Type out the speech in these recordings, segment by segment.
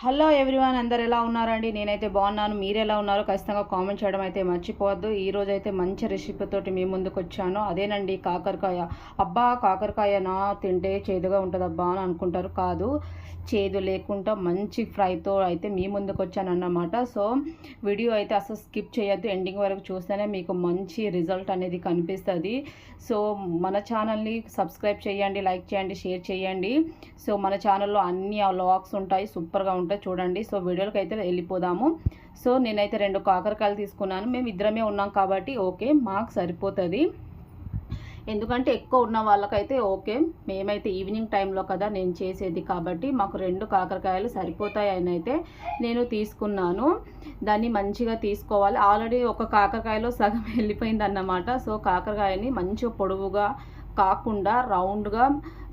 Hello everyone అందరు ఎలా ఉన్నారండి? నేనైతే బాగున్నాను. మీరు ఎలా ఉన్నారో ఖచ్చితంగా కామెంట్ చేయడం అయితే మర్చిపోవద్దు. ఈరోజు అయితే మంచి రెసిపీతోటి మీ ముందుకు వచ్చాను. అదేనండి కాకరకాయ. అబ్బా కాకరకాయ నా తింటే చేదుగా ఉంటుంది అబ్బా అని అనుకుంటారు. కాదు చేదు లేకుండా మంచి ఫ్రైతో అయితే మీ ముందుకు వచ్చాను అన్నమాట సో వీడియో అయితే అసలు స్కిప్ చేయొద్దు. ఎండింగ్ వరకు చూస్తేనే మీకు మంచి రిజల్ట్ అనేది కనిపిస్తుంది. సో మన ఛానల్ని సబ్స్క్రైబ్ చేయండి లైక్ చేయండి షేర్ చేయండి. సో మన ఛానల్లో అన్ని వ్లాగ్స్ ఉంటాయి. సూపర్గా ఉంటాయి చూడండి. సో వీడియోలకి అయితే వెళ్ళిపోదాము. సో నేనైతే రెండు కాకరకాయలు తీసుకున్నాను. మేము ఇద్దరమే ఉన్నాం కాబట్టి ఓకే మాకు సరిపోతుంది. ఎందుకంటే ఎక్కువ ఉన్న వాళ్ళకైతే ఓకే. మేమైతే ఈవినింగ్ టైంలో కదా నేను చేసేది కాబట్టి మాకు రెండు కాకరకాయలు సరిపోతాయి అని అయితే నేను తీసుకున్నాను. దాన్ని మంచిగా తీసుకోవాలి. ఆల్రెడీ ఒక కాకరకాయలో సగం వెళ్ళిపోయింది అన్నమాట సో కాకరకాయని మంచిగా పొడవుగా కాకుండా రౌండ్గా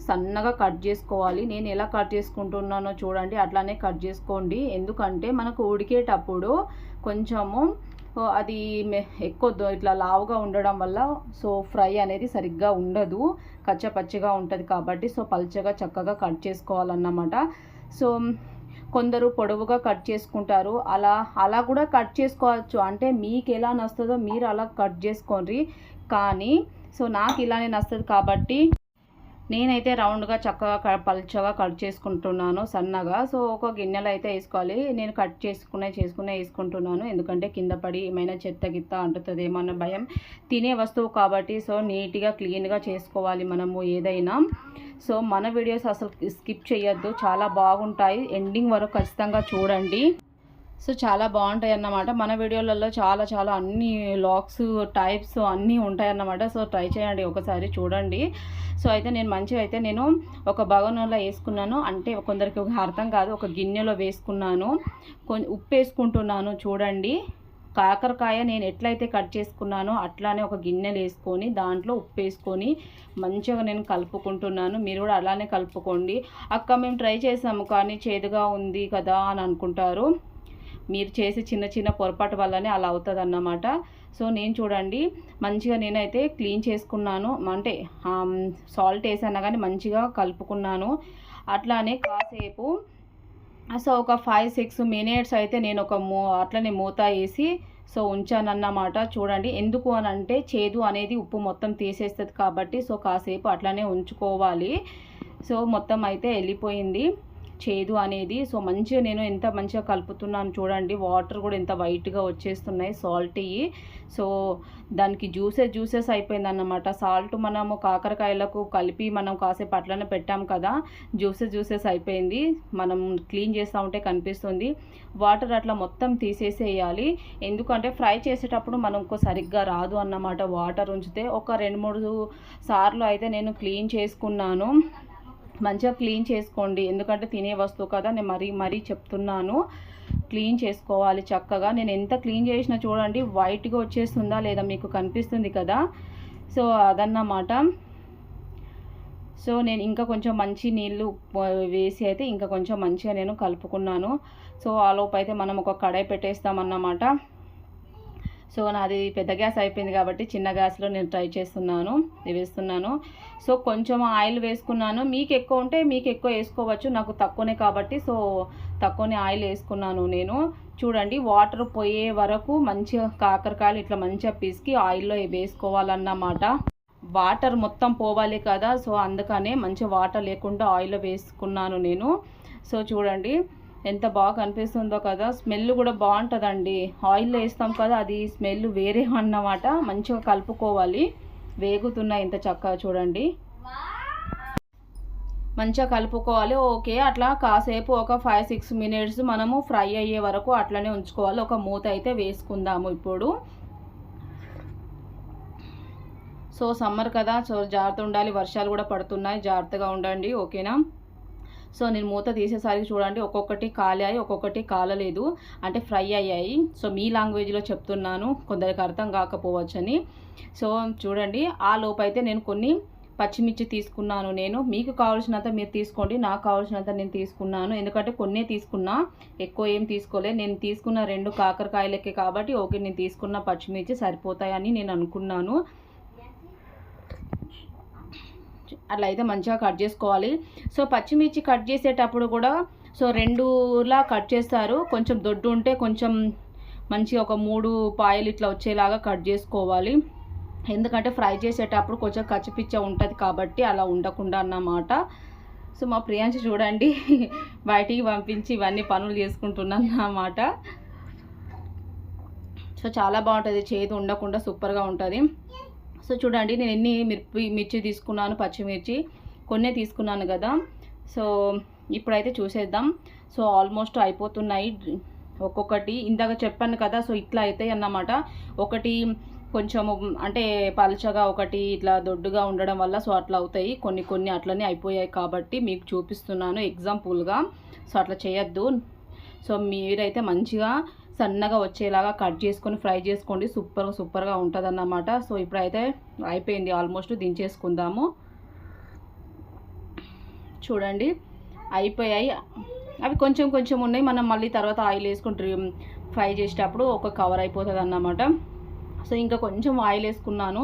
సన్నగా కట్ చేసుకోవాలి. నేను ఎలా కట్ చేసుకుంటున్నానో చూడండి. అట్లానే కట్ చేసుకోండి. ఎందుకంటే మనకు ఉడికేటప్పుడు కొంచెము అది ఎక్కువ ఇట్లా లావుగా ఉండడం వల్ల సో ఫ్రై అనేది సరిగ్గా ఉండదు. కచ్చపచ్చిగా ఉంటుంది కాబట్టి సో పల్చగా చక్కగా కట్ చేసుకోవాలన్నమాట. సో కొందరు పొడవుగా కట్ చేసుకుంటారు. అలా అలా కూడా కట్ చేసుకోవచ్చు. అంటే మీకు ఎలా నస్తుందో మీరు అలా కట్ చేసుకోండి. కానీ సో నాకు ఇలానే నస్తుంది కాబట్టి నేనైతే రౌండ్గా చక్కగా క- పల్చగా కట్ చేసుకుంటున్నాను సన్నగా. సో ఒక గిన్నెలు అయితే వేసుకోవాలి. నేను కట్ చేసుకునే చేసుకునే వేసుకుంటున్నాను. ఎందుకంటే కింద పడి ఏమైనా చెత్త గిత్త అంటుతుందేమో అన్న భయం. తినే వస్తువు కాబట్టి సో నీట్గా క్లీన్గా చేసుకోవాలి మనము ఏదైనా. సో మన వీడియోస్ అసలు స్కిప్ చేయొద్దు. చాలా బాగుంటాయి. ఎండింగ్ వరకు ఖచ్చితంగా చూడండి. సో చాలా బాగుంటాయి అన్నమాట మన వీడియోలలో చాలా చాలా అన్ని లాక్స్ టైప్స్ అన్నీ ఉంటాయన్నమాట. సో ట్రై చేయండి ఒకసారి చూడండి. సో అయితే నేను మంచిగా అయితే నేను ఒక బగోనలో వేసుకున్నాను. అంటే కొందరికి అర్థం కాదు ఒక గిన్నెలో వేసుకున్నాను. కొంచెం ఉప్పు వేసుకుంటున్నాను చూడండి. కాకరకాయ నేను ఎట్లయితే కట్ చేసుకున్నానో అట్లానే ఒక గిన్నెలు వేసుకొని దాంట్లో ఉప్పు వేసుకొని మంచిగా నేను కలుపుకుంటున్నాను. మీరు కూడా అలానే కలుపుకోండి. అక్క మేము ట్రై చేసాము కానీ చేదుగా ఉంది కదా అని అనుకుంటారు. మీరు చేసే చిన్న చిన్న పొరపాటు వల్లనే అలా అవుతుంది అన్నమాట సో నేను చూడండి మంచిగా నేనైతే క్లీన్ చేసుకున్నాను. అంటే సాల్ట్ వేసాను కానీ మంచిగా కలుపుకున్నాను. అట్లానే కాసేపు సో ఒక ఫైవ్ సిక్స్ మినిట్స్ అయితే నేను ఒక మూ అట్లనే మూత వేసి సో ఉంచానన్నమాట. చూడండి ఎందుకు అని అంటే చేదు అనేది ఉప్పు మొత్తం తీసేస్తుంది కాబట్టి సో కాసేపు అట్లనే ఉంచుకోవాలి. సో మొత్తం అయితే వెళ్ళిపోయింది. చేదు అనేది. సో మంచిగా నేను ఎంత మంచిగా కలుపుతున్నాను చూడండి. వాటర్ కూడా ఎంత వైట్గా వచ్చేస్తున్నాయి సాల్టీ. సో దానికి జ్యూసెస్ జ్యూసెస్ అయిపోయింది అన్నమాట సాల్ట్ మనము కాకరకాయలకు కలిపి మనం కాసేపు అట్లనే పెట్టాం కదా. జ్యూసెస్ జ్యూసెస్ అయిపోయింది. మనం క్లీన్ చేస్తూ ఉంటే కనిపిస్తుంది. వాటర్ అట్లా మొత్తం తీసేసేయాలి. ఎందుకంటే ఫ్రై చేసేటప్పుడు మనకు సరిగ్గా రాదు అన్నమాట వాటర్ ఉంచితే. ఒక రెండు మూడు సార్లు అయితే నేను క్లీన్ చేసుకున్నాను. మంచిగా క్లీన్ చేసుకోండి. ఎందుకంటే తినే వస్తువు కదా నేను మరీ మరీ చెప్తున్నాను. క్లీన్ చేసుకోవాలి చక్కగా. నేను ఎంత క్లీన్ చేసినా చూడండి వైట్గా వచ్చేస్తుందా లేదా మీకు కనిపిస్తుంది కదా. సో అదన్నమాట. సో నేను ఇంకా కొంచెం మంచి నీళ్ళు వేసి అయితే ఇంకా కొంచెం మంచిగా నేను కలుపుకున్నాను. సో ఆ అయితే మనం ఒక కడాయి పెట్టేస్తామన్నమాట. సో నాది పెద్ద గ్యాస్ అయిపోయింది కాబట్టి చిన్న గ్యాస్లో నేను ట్రై చేస్తున్నాను వేస్తున్నాను. సో కొంచెం ఆయిల్ వేసుకున్నాను. మీకు ఎక్కువ ఉంటే మీకు ఎక్కువ వేసుకోవచ్చు. నాకు తక్కువనే కాబట్టి సో తక్కువనే ఆయిల్ వేసుకున్నాను నేను. చూడండి వాటర్ పోయే వరకు మంచిగా కాకరకాయలు ఇట్లా మంచిగా పిసికి ఆయిల్లో వేసుకోవాలన్నమాట. వాటర్ మొత్తం పోవాలి కదా సో అందుకనే మంచి వాటర్ లేకుండా ఆయిల్లో వేసుకున్నాను నేను. సో చూడండి ఎంత బాగా కనిపిస్తుందో కదా. స్మెల్ కూడా బాగుంటుందండి. ఆయిల్లో వేస్తాం కదా అది స్మెల్ వేరే అన్నమాట. మంచిగా కలుపుకోవాలి. వేగుతున్నాయి ఇంత చక్కగా చూడండి. మంచిగా కలుపుకోవాలి. ఓకే అట్లా కాసేపు ఒక ఫైవ్ సిక్స్ మినిట్స్ మనము ఫ్రై అయ్యే వరకు అట్లనే ఉంచుకోవాలి. ఒక మూత అయితే వేసుకుందాము ఇప్పుడు. సో సమ్మర్ కదా సో జాగ్రత్త ఉండాలి. వర్షాలు కూడా పడుతున్నాయి. జాగ్రత్తగా ఉండండి. ఓకేనా? సో నేను మూత తీసేసరికి చూడండి ఒక్కొక్కటి కాలాయి ఒక్కొక్కటి కాలలేదు. అంటే ఫ్రై అయ్యాయి. సో మీ లాంగ్వేజ్లో చెప్తున్నాను కొందరికి అర్థం కాకపోవచ్చని. సో చూడండి ఆ లోపు అయితే నేను కొన్ని పచ్చిమిర్చి తీసుకున్నాను నేను. మీకు కావాల్సినంత మీరు తీసుకోండి నాకు కావాల్సినంత నేను తీసుకున్నాను. ఎందుకంటే కొన్నే తీసుకున్నా ఎక్కువ ఏం తీసుకోలే. నేను తీసుకున్న రెండు కాకరకాయలకే కాబట్టి ఓకే నేను తీసుకున్న పచ్చిమిర్చి సరిపోతాయని నేను అనుకున్నాను. అట్లా అయితే మంచిగా కట్ చేసుకోవాలి. సో పచ్చిమిర్చి కట్ చేసేటప్పుడు కూడా సో రెండులా కట్ చేస్తారు. కొంచెం దొడ్డు ఉంటే కొంచెం మంచిగా ఒక మూడు పాయలు ఇట్లా వచ్చేలాగా కట్ చేసుకోవాలి. ఎందుకంటే ఫ్రై చేసేటప్పుడు కొంచెం కచ్చిపిచ్చ ఉంటుంది కాబట్టి అలా ఉండకుండా అన్నమాట. సో మా ప్రియాంశ చూడండి బయటికి పంపించి ఇవన్నీ పనులు చేసుకుంటున్నాను అన్నమాట. సో చాలా బాగుంటుంది. చేదు ఉండకుండా సూపర్గా ఉంటుంది. సో చూడండి నేను ఎన్ని మిర్పి మిర్చి తీసుకున్నాను పచ్చిమిర్చి కొన్నే తీసుకున్నాను కదా. సో ఇప్పుడైతే చూసేద్దాం. సో ఆల్మోస్ట్ అయిపోతున్నాయి. ఒక్కొక్కటి ఇందాక చెప్పాను కదా సో ఇట్లా అవుతాయి అన్నమాట. ఒకటి కొంచెము అంటే పలచగా ఒకటి ఇట్లా దొడ్డుగా ఉండడం వల్ల సో అట్లా అవుతాయి. కొన్ని కొన్ని అట్లనే అయిపోయాయి కాబట్టి మీకు చూపిస్తున్నాను ఎగ్జాంపుల్గా సో అట్లా చేయొద్దు. సో మీరైతే మంచిగా సన్నగా వచ్చేలాగా కట్ చేసుకొని ఫ్రై చేసుకోండి. సూపర్ సూపర్గా ఉంటుంది అన్నమాట సో ఇప్పుడైతే అయిపోయింది. ఆల్మోస్ట్ దించేసుకుందాము. చూడండి. అయిపోయాయి. అవి కొంచెం కొంచెం ఉన్నాయి. మనం మళ్ళీ తర్వాత ఆయిల్ వేసుకుంటారు ఫ్రై చేసేటప్పుడు ఒక కవర్ అయిపోతుంది అన్నమాట సో ఇంకా కొంచెం ఆయిల్ వేసుకున్నాను.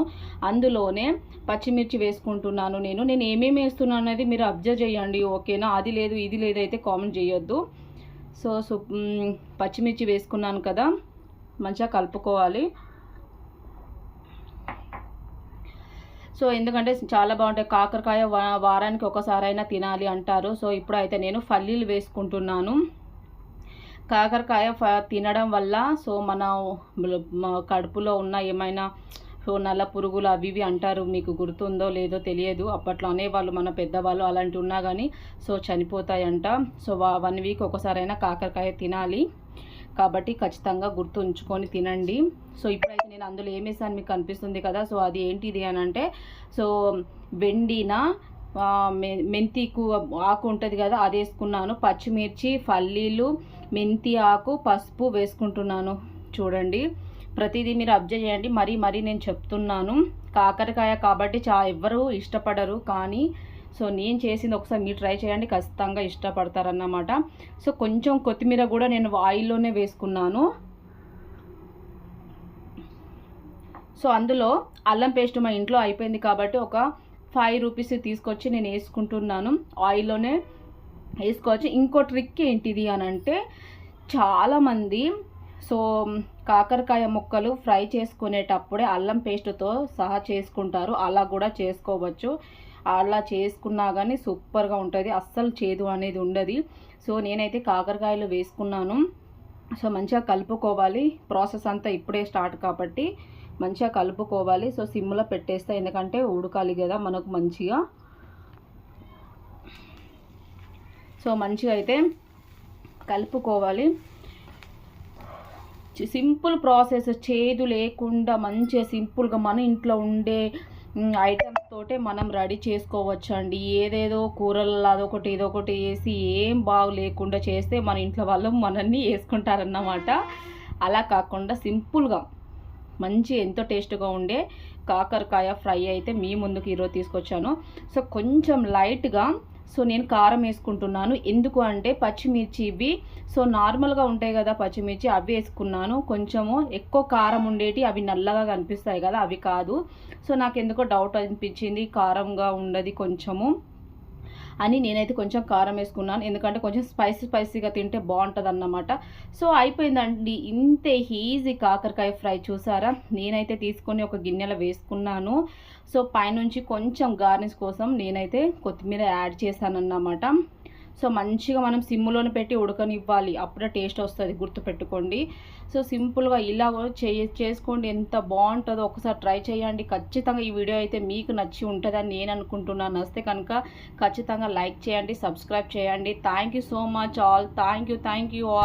అందులోనే పచ్చిమిర్చి వేసుకుంటున్నాను నేను. నేను ఏమేమి వేస్తున్నాను అనేది మీరు అబ్జర్వ్ చేయండి. ఓకేనా? అది లేదు ఇది లేదైతే కామెంట్ చేయొద్దు. సో పచ్చిమిర్చి వేసుకున్నాను కదా మంచిగా కలుపుకోవాలి. సో ఎందుకంటే చాలా బాగుంటాయి. కాకరకాయ వారానికి ఒకసారైనా తినాలి అంటారు. సో ఇప్పుడైతే నేను ఫల్లీలు వేసుకుంటున్నాను. కాకరకాయ తినడం వల్ల సో మన కడుపులో ఉన్న ఏమైనా సో నల్ల పురుగులు అవి ఇవి అంటారు మీకు గుర్తుందో లేదో తెలియదు. అప్పట్లో అనేవాళ్ళు మన పెద్దవాళ్ళు అలాంటి ఉన్నా కానీ సో చనిపోతాయంట. సో వన్ వీక్ ఒకసారైనా కాకరకాయ తినాలి. కాబట్టి ఖచ్చితంగా గుర్తుంచుకొని తినండి. సో ఇప్పుడైతే నేను అందులో ఏం వేసాను మీకు కనిపిస్తుంది కదా సో అది ఏంటిది అని అంటే సో వెండిన మెంతి ఆకు ఉంటుంది కదా అది వేసుకున్నాను. పచ్చిమిర్చి పల్లీలు మెంతి ఆకు పసుపు వేసుకుంటున్నాను. చూడండి. ప్రతిదీ మీరు అబ్జర్వ్ చేయండి. మరీ మరీ నేను చెప్తున్నాను. కాకరకాయ కాబట్టి చా ఎవ్వరు ఇష్టపడరు. కానీ సో నేను చేసింది ఒకసారి మీరు ట్రై చేయండి. ఖచ్చితంగా ఇష్టపడతారన్నమాట. సో కొంచెం కొత్తిమీర కూడా నేను ఆయిల్లోనే వేసుకున్నాను. సో అందులో అల్లం పేస్ట్ మా ఇంట్లో అయిపోయింది కాబట్టి ఒక ఫైవ్ రూపీస్ తీసుకొచ్చి నేను వేసుకుంటున్నాను. ఆయిల్లోనే వేసుకోవచ్చు. ఇంకో ట్రిక్ ఏంటిది అని అంటే చాలామంది సో కాకరకాయ ముక్కలు ఫ్రై చేసుకునేటప్పుడే అల్లం పేస్ట్తో సహా చేసుకుంటారు. అలా కూడా చేసుకోవచ్చు. అలా చేసుకున్నా కానీ సూపర్గా ఉంటుంది. అస్సలు చేదు అనేది ఉండదు. సో నేనైతే కాకరకాయలు వేసుకున్నాను. సో మంచిగా కలుపుకోవాలి. ప్రాసెస్ అంతా ఇప్పుడే స్టార్ట్ కాబట్టి మంచిగా కలుపుకోవాలి. సో సిమ్లో పెట్టేస్తే ఎందుకంటే ఉడకాలి కదా మనకు మంచిగా. సో మంచిగా అయితే కలుపుకోవాలి. సింపుల్ ప్రాసెస్ చేదు లేకుండా మంచిగా సింపుల్గా మన ఇంట్లో ఉండే ఐటమ్స్ తోటే మనం రెడీ చేసుకోవచ్చు అండి ఏదేదో కూరల్లో అదొకటి ఇదొకటి వేసి ఏం బాగు లేకుండా చేస్తే మన ఇంట్లో వాళ్ళు మనల్ని వేసుకుంటారన్నమాట. అలా కాకుండా సింపుల్గా మంచి ఎంతో టేస్ట్గా ఉండే కాకరకాయ ఫ్రై అయితే మీ ముందుకు ఈరోజు తీసుకొచ్చాను. సో కొంచెం లైట్గా సో నేను కారం వేసుకుంటున్నాను. ఎందుకు అంటే పచ్చిమిర్చి ఇవి సో నార్మల్గా ఉంటాయి కదా పచ్చిమిర్చి అవి వేసుకున్నాను. కొంచెము ఎక్కువ కారం ఉండేటి అవి నల్లగా కనిపిస్తాయి కదా అవి కాదు. సో నాకు ఎందుకో డౌట్ అనిపించింది కారంగా ఉండదు కొంచెము. అని నేనైతే కొంచెం కారం వేసుకున్నాను. ఎందుకంటే కొంచెం స్పైసీ స్పైసీగా తింటే బాగుంటుంది అన్నమాట సో అయిపోయిందండి. ఇంతే ఈజీ కాకరకాయ ఫ్రై చూసారా? నేనైతే తీసుకొని ఒక గిన్నెలో వేసుకున్నాను. సో పైనుంచి కొంచెం గార్నిష్ కోసం నేనైతే కొత్తిమీర యాడ్ చేశానన్నమాట. సో మంచిగా మనం సిమ్లోనే పెట్టి ఉడకనివ్వాలి. అప్పుడే టేస్ట్ వస్తుంది గుర్తుపెట్టుకోండి. సో సింపుల్గా ఇలా చే చేసుకోండి. ఎంత బాగుంటుందో ఒకసారి ట్రై చేయండి. ఖచ్చితంగా ఈ వీడియో అయితే మీకు నచ్చి ఉంటుందని నేను అనుకుంటున్నాను. నస్తే కనుక ఖచ్చితంగా లైక్ చేయండి సబ్స్క్రైబ్ చేయండి. Thank you so much all. Thank you thank you all.